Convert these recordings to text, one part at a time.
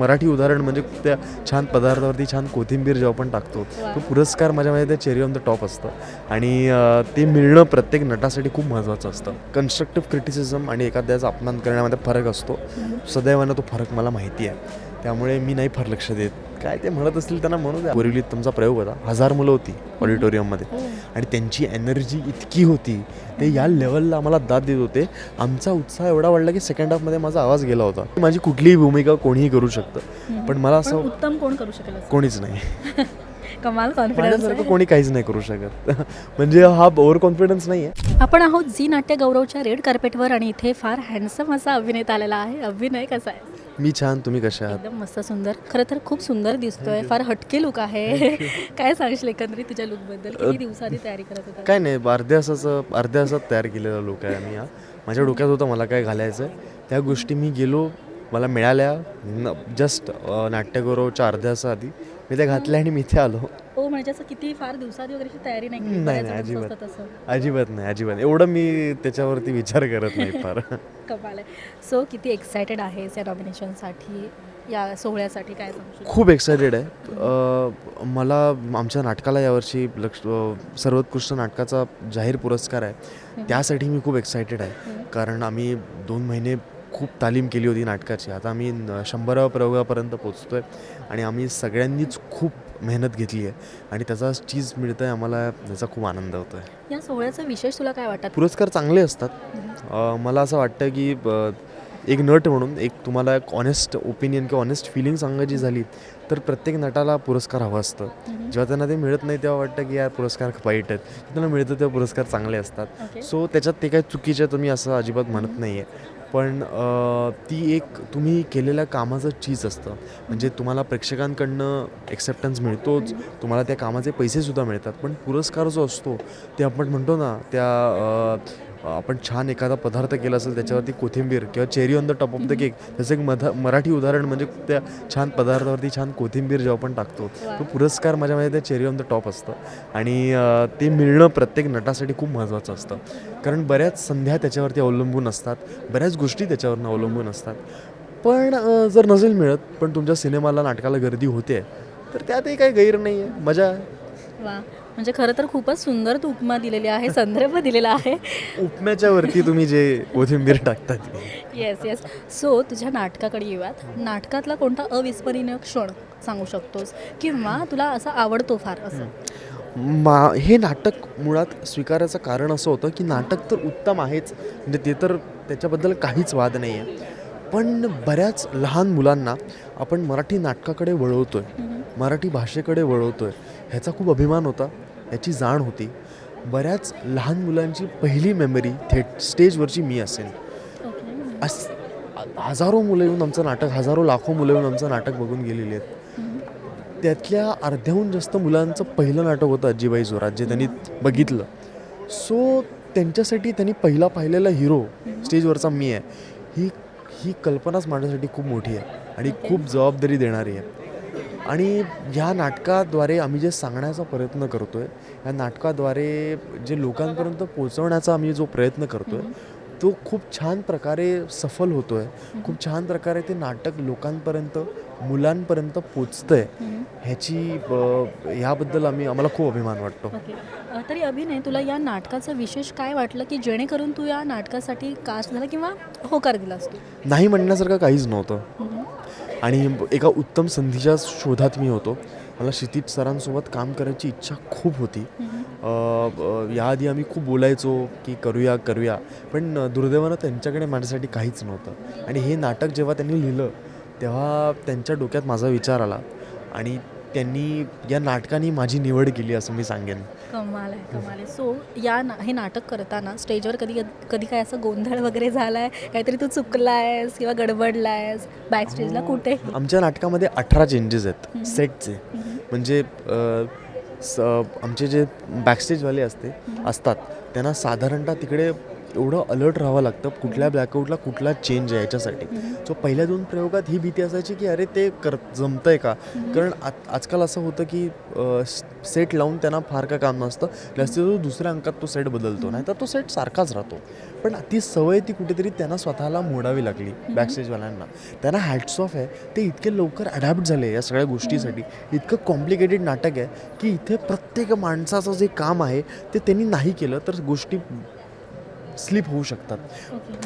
मराठी उदाहरण म्हणजे त्या छान पदार्थावरती छान कोथिंबीर जेव्हा आपण टाकतो. तो पुरस्कार माझ्या माहिती ते चेरी ऑन द टॉप असतं. आणि ते मिळणं प्रत्येक नटासाठी खूप महत्त्वाचं असतं. कन्स्ट्रक्टिव्ह क्रिटिसिझम आणि एखाद्याचा अपमान करण्यामध्ये फरक असतो. सदैवानं तो फरक मला माहिती आहे. त्यामुळे मी नाही फार लक्ष देत. काय ते म्हणत असतील त्यांना म्हणू द्या. बोरिवलीत तुमचा प्रयोग होता. हजार मुलं होती ऑडिटोरियममध्ये. हो. आणि त्यांची एनर्जी इतकी होती. ते या लेवलला आम्हाला दाद देत होते. आमचा उत्साह एवढा वाढला की सेकंड हाफमध्ये माझा आवाज गेला होता. माझी कुठलीही भूमिका कोणीही करू शकतं. पण मला असं उत्तम कोण करू शकेल? कोणीच नाही. कमाल कॉन्फिडन्स कोणी काहीच नाही करू शकत. म्हणजे हा ओव्हर कॉन्फिडन्स नाही आहे आपण आहोत झी नाट्य गौरवच्या रेड कार्पेटवर आणि इथे फार हँडसम असा अभिनेता आलेला आहे. अभिनय कसा आहे? मी छान तुम्ही कशा आहात? एकदम मस्त सुंदर. खरं तर खूप सुंदर दिसतोय. फार हटके लुक आहे. काय सांगशील एकंदरीत तुझ्या लुकबद्दल? किती दिवसांनी तयारी करत होता? काय नाही अर्ध्या तासाचं अर्ध्या तासात तयार केलेला लोक आहे आम्ही हा. माझ्या डोक्यात होतं मला काय घालायचं त्या गोष्टी मी गेलो मला मिळाल्या. न जस्ट नाट्यगौरवच्या अर्ध्या तासा आधी मी त्या घातल्या आणि मी इथे आलो. हो म्हणजे असं किती फार दिवसाआधी वगैरे तयारी नाही नाही, नाही, अजिबात. अजिबात नाही अजिबात. एवढं मी त्याच्यावरती विचार करत नाही फार. कमाल आहे. सो किती एक्सायटेड आहेस या नॉमिनेशनसाठी या सोहळ्यासाठी काय खूप एक्सायटेड आहे. मला आमच्या नाटकाला यावर्षी लक्ष सर्वोत्कृष्ट नाटकाचा जाहीर पुरस्कार आहे. त्यासाठी मी खूप एक्सायटेड आहे. कारण आम्ही दोन महिने खूप तालीम केली होती नाटकाची. आता आम्ही शंभराव्या प्रयोगापर्यंत पोचतो आहे आणि आम्ही सगळ्यांनीच खूप मेहनत घेतली आहे आणि त्याचा चीज मिळतं आहे आम्हाला त्याचा खूप आनंद होतो आहे या सोहळ्याचा विशेष तुला काय वाटतं? पुरस्कार चांगले असतात. मला असं वाटतं की एक नट म्हणून एक तुम्हाला एक ऑनेस्ट ओपिनियन किंवा ऑनेस्ट फिलिंग सांगायची झाली तर प्रत्येक नटाला पुरस्कार हवं असतं. जेव्हा त्यांना ते मिळत नाही तेव्हा वाटतं की यार पुरस्कार वाईट आहेत. त्यांना मिळतं तेव्हा पुरस्कार चांगले असतात. सो त्याच्यात ते काही चुकीचे तुम्ही असं अजिबात म्हणत नाही आहे पण ती एक तुम्ही केलेल्या कामाचं चीज असतं. म्हणजे तुम्हाला प्रेक्षकांकडनं एक्सेप्टन्स मिळतोच तुम्हाला त्या कामाचे पैसेसुद्धा मिळतात. पण पुरस्कार जो असतो ते आपण म्हणतो ना त्या आपण छान एखादा पदार्थ केला असेल त्याच्यावरती कोथिंबीर किंवा cherry on the top of the cake त्याचं एक मध मराठी उदाहरण म्हणजे त्या छान पदार्थावरती छान कोथिंबीर जेव्हा आपण टाकतो तो पुरस्कार माझ्या माहिती ते चेरी ऑन द टॉप असतं. आणि ते मिळणं प्रत्येक नटासाठी खूप महत्त्वाचं असतं. कारण बऱ्याच संध्या त्याच्यावरती अवलंबून असतात बऱ्याच गोष्टी त्याच्यावरनं अवलंबून असतात. पण जर नसेल मिळत पण तुमच्या सिनेमाला नाटकाला गर्दी होते तर त्यातही काही गैर नाही आहे मजा आहे. वा. म्हणजे खरं तर खूपच सुंदर तू उपमा दिलेली आहे संदर्भ दिलेला आहे. उपम्याच्या वरती तुम्ही जे कोथिंबीर टाकतात येस येस सो तुझ्या नाटकाकडे येऊयात. नाटकातला कोणता अविस्मरणीय क्षण सांगू शकतोस? किंवा तुला असा आवडतो फार असं? मा हे नाटक मुळात स्वीकारायचं कारण असं होतं की नाटक तर उत्तम आहेच. म्हणजे ते तर त्याच्याबद्दल काहीच वाद नाही आहे पण बऱ्याच लहान मुलांना आपण मराठी नाटकाकडे वळवतो आहे मराठी भाषेकडे वळवतो आहे ह्याचा खूप अभिमान होता. ह्याची जाण होती. बऱ्याच लहान मुलांची पहिली मेमरी थेट स्टेजवरची मी असेल अस हजारो मुलं येऊन आमचं नाटक हजारो लाखो मुलं येऊन आमचं नाटक बघून गेलेली आहेत. त्यातल्या अर्ध्याहून जास्त मुलांचं पहिलं नाटक होतं अज्जीबाई जोरात जे त्यांनी बघितलं. सो त्यांच्यासाठी त्यांनी पहिला पाहिलेला हिरो स्टेजवरचा मी आहे. ही ही कल्पनाच माझ्यासाठी खूप मोठी आहे. आणि खूप जबाबदारी देणारी आहे. आणि या नाटकाद्वारे आम्ही जे सांगण्याचा प्रयत्न करतो आहे या नाटकाद्वारे जे लोकांपर्यंत पोचवण्याचा आम्ही जो प्रयत्न करतो आहे तो खूप छान प्रकारे सफल होतो आहे खूप छान प्रकारे ते नाटक लोकांपर्यंत मुलांपर्यंत पोचतं आहे ह्याची ह्याबद्दल आम्ही आम्हाला खूप अभिमान वाटतो. तरी अभिनय तुला या नाटकाचं विशेष काय वाटलं की जेणेकरून तू या नाटकासाठी कास्ट झाला किंवा होकार दिलास तू? नाही म्हणण्यासारखं काहीच नव्हतं. आणि एका उत्तम संधीच्या शोधात मी होतो. मला क्षितिज सरांसोबत काम करायची इच्छा खूप होती. याआधी आम्ही खूप बोलायचो की करूया करूया. पण दुर्दैवानं त्यांच्याकडे माझ्यासाठी काहीच नव्हतं. आणि हे नाटक जेव्हा त्यांनी लिहिलं तेव्हा त्यांच्या डोक्यात माझा विचार आला. आणि त्यांनी या नाटकाने माझी निवड केली असं मी सांगेन. कमाल आहे कमाल आहे. सो या ना हे नाटक करताना स्टेजवर कधी कधी काय असं गोंधळ वगैरे झाला आहे काहीतरी तू चुकलायस किंवा गडबडलायस? बॅक स्टेजला कुठे? आमच्या नाटकामध्ये अठरा चेंजेस आहेत सेटचे म्हणजे स आमचे जे बॅकस्टेजवाले असते असतात त्यांना साधारणतः तिकडे एवढं अलर्ट राहावं लागतं कुठल्या ब्लॅकआउटला कुठला चेंज आहे याच्यासाठी. सो पहिल्या दोन प्रयोगात ही भीती असायची की अरे ते कर जमतं आहे का? कारण आ आजकाल असं होतं की सेट लावून त्यांना फार काय काम नसतं. जास्तीत जास्त दुसऱ्या अंकात तो सेट बदलतो. नाही तर तो सेट सारखाच राहतो. पण ती सवय ती कुठेतरी त्यांना स्वतःला मोडावी लागली बॅकस्टेजवाल्यांना त्यांना हॅट्स ऑफ आहे. ते इतके लवकर अडॅप्ट झाले या सगळ्या गोष्टीसाठी. इतकं कॉम्प्लिकेटेड नाटक आहे की इथे प्रत्येक माणसाचं जे काम आहे ते त्यांनी नाही केलं तर गोष्टी स्लिप होऊ शकतात.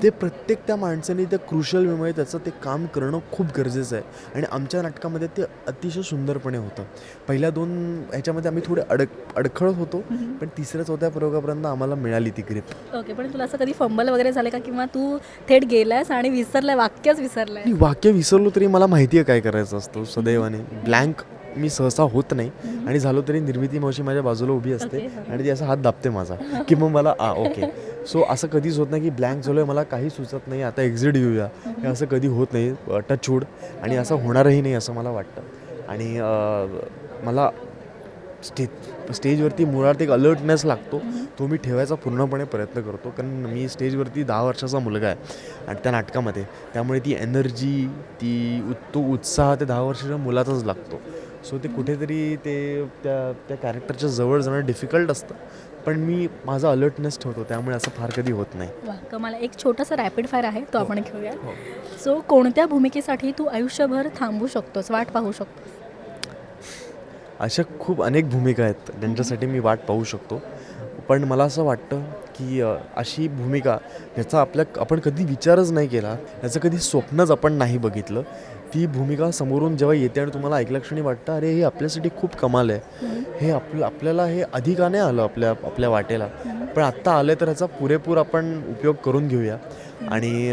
ते प्रत्येक त्या माणसाने त्या क्रुशल वेळमुळे त्याचं ते काम करणं खूप गरजेचं आहे. आणि आमच्या नाटकामध्ये ते अतिशय सुंदरपणे होतं. पहिल्या दोन ह्याच्यामध्ये आम्ही थोडे अडक अडखळत होतो पण तिसऱ्या चौथ्या प्रयोगापर्यंत आम्हाला मिळाली ती ग्रीप ओके पण तुला असं कधी फंबल वगैरे झालं का? किंवा तू थेट गेलायस आणि विसरलाय वाक्यच विसरलाय? वाक्य विसरलो तरी मला माहिती आहे काय करायचं असतं सदैवाने. ब्लँक मी सहसा होत नाही आणि झालो तरी निर्मिती मावशी माझ्या बाजूला उभी असते. आणि ती असं हात दाबते माझा की मग मला आ ओके. सो असं कधीच होत नाही की ब्लँक झालो आहे मला काही सुचत नाही. आता एक्झिट घेऊया हे असं कधी होत नाही. टचवूड आणि असं होणारही नाही असं मला वाटतं. आणि मला स्टेज स्टेजवरती मुळात एक अलर्टनेस लागतो. तो मी ठेवायचा पूर्णपणे प्रयत्न करतो. कारण मी स्टेजवरती दहा वर्षाचा मुलगा आहे. आणि त्या नाटकामध्ये. त्यामुळे ती एनर्जी ती उत् तो उत्साह ते दहा वर्षाच्या मुलाचाच लागतो. सो ते कुठेतरी ते त्या त्या कॅरेक्टरच्या जवळ जाणं डिफिकल्ट असतं. पण मी माझा अलर्टनेस ठेवतो त्यामुळे असं फार कधी होत नाही. वा कमाला एक छोटासा रॅपिड फायर आहे तो आपण घेऊया. सो कोणत्या भूमिकेसाठी तू आयुष्यभर थांबू शकतोस वाट पाहू शकतोस? अशा खूप अनेक भूमिका आहेत ज्यांच्यासाठी मी वाट पाहू शकतो. पण मला असं वाटतं की अशी भूमिका ज्याचा आपल्या आपण कधी विचारच नाही केला याचं कधी स्वप्नच आपण नाही बघितलं. ती भूमिका समोरून जेव्हा येते आणि तुम्हाला ऐकल्या क्षणी वाटतं अरे हे आपल्यासाठी खूप कमाल आहे. हे आपलं आपल्याला हे नाही आलं आपल्या आपल्या वाटेला. पण आत्ता आलं तर ह्याचा पुरेपूर आपण उपयोग करून घेऊया. आणि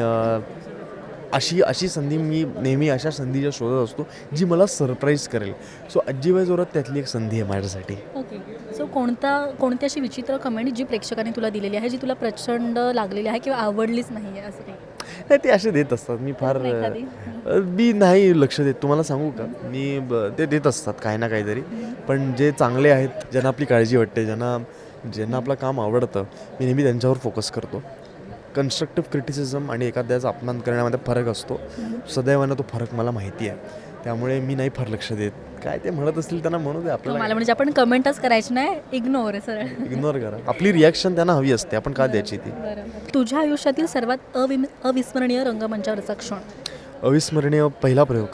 अशी अशी संधी मी नेहमी अशा संधीच्या शोधत असतो जी मला सरप्राईज करेल. सो अज्जीबाई जोरात त्यातली एक संधी आहे माझ्यासाठी. ओके. सो कोणता कोणती अशी विचित्र कमेंट जी प्रेक्षकांनी तुला दिलेली आहे जी तुला प्रचंड लागलेली आहे किंवा आवडलीच नाही आहे असं काही? नाही ते असे देत असतात. मी फार मी नाही लक्ष देत. तुम्हाला सांगू का? मी ते देत असतात काही ना काहीतरी. पण जे चांगले आहेत ज्यांना आपली काळजी वाटते ज्यांना ज्यांना आपलं काम आवडतं मी नेहमी त्यांच्यावर फोकस करतो. कन्स्ट्रक्टिव्ह क्रिटिसिझम आणि एखाद्याचा अपमान करण्यामध्ये फरक असतो. सदैवानं तो फरक मला माहिती आहे. त्यामुळे मी नाही फार लक्ष देत. काय ते म्हणत असतील त्यांना म्हणू दे आपल्याला मला म्हणजे आपण कमेंटच करायची नाही इग्नोर सरळ. इग्नोर करा. आपली रिॲक्शन त्यांना हवी असते आपण का द्यायची ती? तुझ्या आयुष्यातील सर्वात अविम अविस्मरणीय रंगमंचावरचा क्षण? अविस्मरणीय पहिला प्रयोग.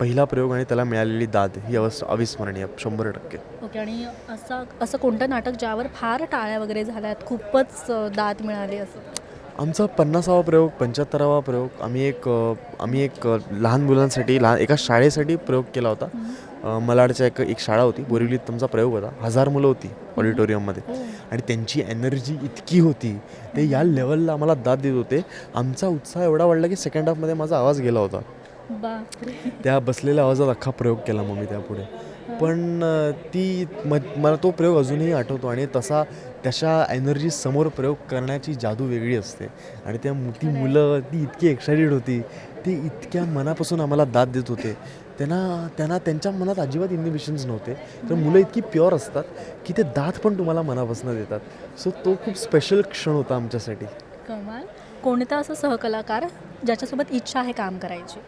पहिला प्रयोग आणि त्याला मिळालेली दाद ही अवस अविस्मरणीय शंभर टक्के. ओके आणि असं असं कोणतं नाटक ज्यावर फार टाळ्या वगैरे झाल्यात खूपच अ, दाद मिळाली असं? आमचा पन्नासावा प्रयोग पंच्याहत्तरावा प्रयोग आम्ही एक आम्ही एक लहान मुलांसाठी लहान एका शाळेसाठी प्रयोग केला होता. मलाडच्या एक एक शाळा होती बोरिवलीत तुमचा प्रयोग होता. हजार मुलं होती ऑडिटोरियममध्ये. आणि त्यांची एनर्जी इतकी होती ते या लेवलला आम्हाला दाद देत होते. आमचा उत्साह एवढा वाढला की सेकंड हाफमध्ये माझा आवाज गेला होता. त्या बसलेल्या आवाजात अख्खा प्रयोग केला मग मी त्यापुढे. पण ती म मला तो प्रयोग अजूनही आठवतो आणि तसा तशा एनर्जी समोर प्रयोग करण्याची जादू वेगळी असते. आणि त्या ती मुलं ती इतकी एक्सायटेड होती ती इतक्या मनापासून आम्हाला दाद देत होते. त्यांना त्यांना त्यांच्या मनात अजिबात इन्हिबिशन्स नव्हते. तर मुलं इतकी प्युअर असतात की ते दाद पण तुम्हाला मनापासून देतात. सो तो खूप स्पेशल क्षण होता आमच्यासाठी. कमाल. कोणता असं सहकलाकार ज्याच्यासोबत इच्छा आहे काम करायची?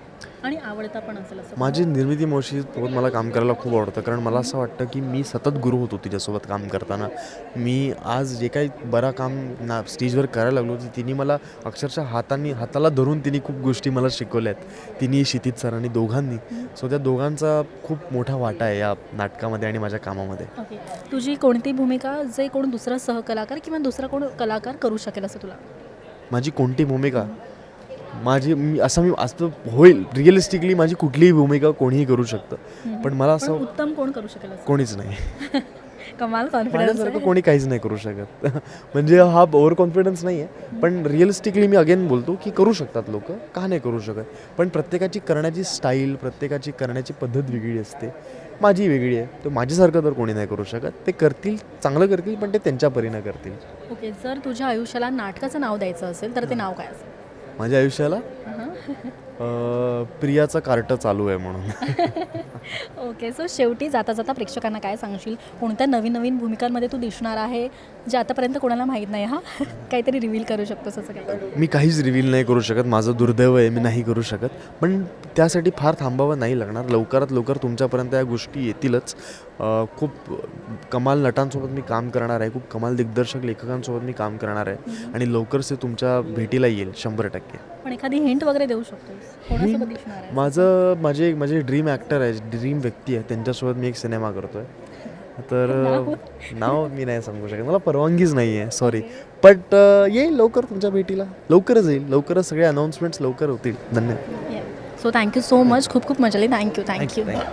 आणि आवडता पण असेल असं माझी निर्मिती मावशीसोबत मला काम करायला खूप आवडतं. कारण मला असं वाटतं की मी सतत गुरु होतो तिच्यासोबत काम करताना. मी आज जे काही बरं काम ना स्टेजवर करायला लागलो ते तिने मला अक्षरशः हाताने हाताला धरून तिने खूप गोष्टी मला शिकवल्या आहेत तिने क्षितिज सरांनी दोघांनी. सो त्या दोघांचा खूप मोठा वाटा आहे या नाटकामध्ये आणि माझ्या कामामध्ये. ओके. तुझी कोणती भूमिका जे कोण दुसरा सहकलाकार किंवा दुसरा कोण कलाकार करू शकेल असं तुला? माझी कोणती भूमिका? माझी मी असं मी असं होईल. रिअलिस्टिकली माझी कुठलीही भूमिका कोणीही करू शकतं. पण मला असं उत्तम कोण करू शकेल कोणीच नाही. कमाल कॉन्फिडन्स माझ्यासारखं कोणी काहीच नाही करू शकत. म्हणजे हा ओव्हर कॉन्फिडन्स नाही आहे. पण रिअलिस्टिकली मी अगेन बोलतो की करू शकतात लोक. का नाही करू शकत? पण प्रत्येकाची करण्याची स्टाईल प्रत्येकाची करण्याची पद्धत वेगळी असते. माझी वेगळी आहे. तर माझ्यासारखं तर कोणी नाही करू शकत. ते करतील चांगलं करतील पण ते त्यांच्या परीनं करतील. ओके जर तुझ्या आयुष्याला नाटकाचं नाव द्यायचं असेल तर ते नाव काय असेल? माझ्या आयुष्याला. अं, प्रियाचं कार्ट चालू आहे म्हणून. ओके सो शेवटी जाता जाता प्रेक्षकांना काय सांगशील? कोणत्या नवीन नवीन भूमिकांमध्ये तू दिसणार आहे? जे आतापर्यंत कोणाला माहीत नाही हा? काहीतरी रिव्हील करू शकतोस असं काय मी काहीच रिव्हील नाही करू शकत. माझं दुर्दैव आहे मी नाही करू शकत. पण त्यासाठी फार थांबावं नाही लागणार. लवकरात लवकर तुमच्यापर्यंत या गोष्टी येतीलच. खूप कमाल नटांसोबत मी काम करणार आहे. खूप कमाल दिग्दर्शक लेखकांसोबत मी काम करणार आहे. आणि लवकरच ते तुमच्या भेटीला येईल शंभर टक्के. पण एखादी हिंट वगैरे देऊ आहे माझं माझे माझे ड्रीम ॲक्टर आहे ड्रीम व्यक्ती आहे. त्यांच्यासोबत मी एक सिनेमा करतो आहे तर नाव? मी नाही सांगू शकत. मला परवानगीच नाही आहे सॉरी बट येईल लवकर तुमच्या भेटीला. लवकरच येईल. लवकरच सगळे अनाऊन्समेंट्स लवकर होतील. धन्यवाद. सो थँक्यू सो मच खूप खूप मजा आली. Thank you thank you